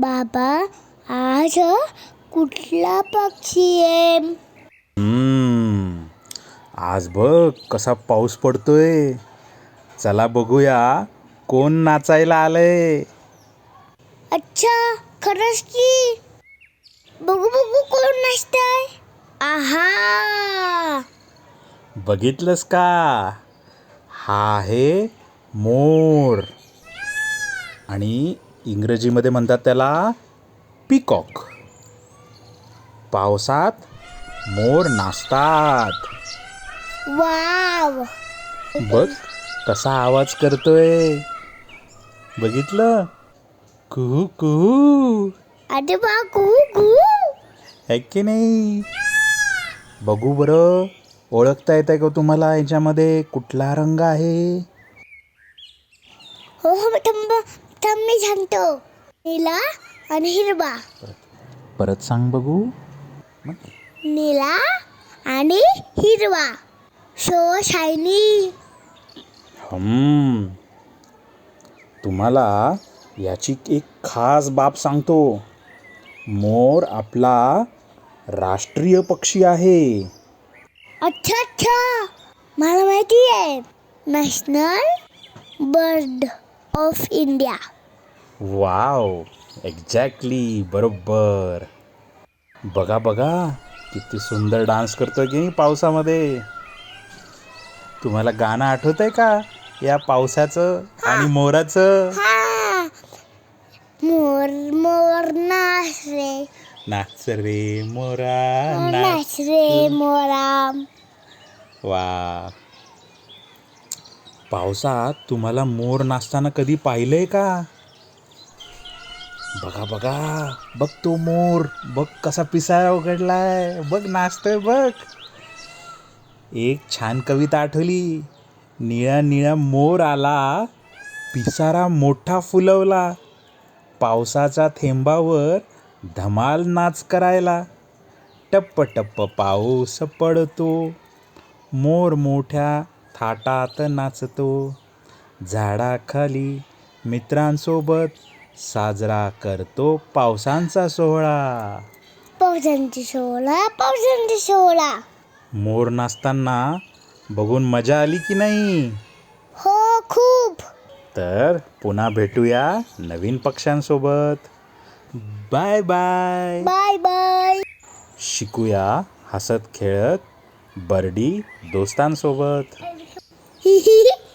बाबा आज कुठला पक्षी आहे? हम्म, आज बघ कसा पाऊस पडतोय. चला बघूया कोण नाचायला आलंय. अच्छा खरंच की. बघू बघू कोण नाचतंय. आहा! बघितलंस का? हा आहे मोर. आणि इंग्रजीमध्ये म्हणतात त्याला पिकॉक. पावसात मोर नाचतात. वाव. बघ कसा आवाज करतोय. बघितलं? कुहू कुहू. अरे बा गु गु आहे की नाही? बघू बरं. ओळखता येत आहे का तुम्हाला याच्यामध्ये कुठला रंग आहे? हो हो थांब. थांब मी सांगतो. निळा आणि हिरवा. परत सांग बघू. निळा आणि हिरवा. शो शायनी हम्म. तुम्हाला याची एक खास बाब सांगतो. मोर आपला राष्ट्रीय पक्षी आहे. अच्छा अच्छा. मला माहिती आहे. National bird of India wow exactly बरोबर. बघा बघा किती सुंदर डान्स करतोय की नाही पावसामध्ये? तुम्हाला गाणं आठवत आहे का? या पावसाचं आणि मोराचं? मोर मोर नाच रे. नाच रे मोरा नाच रे मोरा. वा पावसात तुम्हाला मोर नाचताना कधी पाहिलंय का? बघा बघा. बघ तो मोर. बघ कसा पिसारा उघडलाय. बघ नाचतोय बघ. एक छान कविता आठवली. निळा निळा मोर आला. पिसारा मोठा फुलवला. पावसाच्या थेंबावर धमाल नाच करायला. टप्प टप्प पाऊस पडतो. मोर मोठ्या थाटात नाचतो. झाडाखाली मित्रांसोबत साजरा करतो पावसांचा सोहळा. पावसांची शोला पावसांची शोला मोर नाचताना बघून मजा आली की नाही? हो खूप. तर पुन्हा भेटूया नवीन पक्ष्यांसोबत. Bye bye. Bye bye. शिकूया हसत खेळत बर्डी दोस्तांसोबत.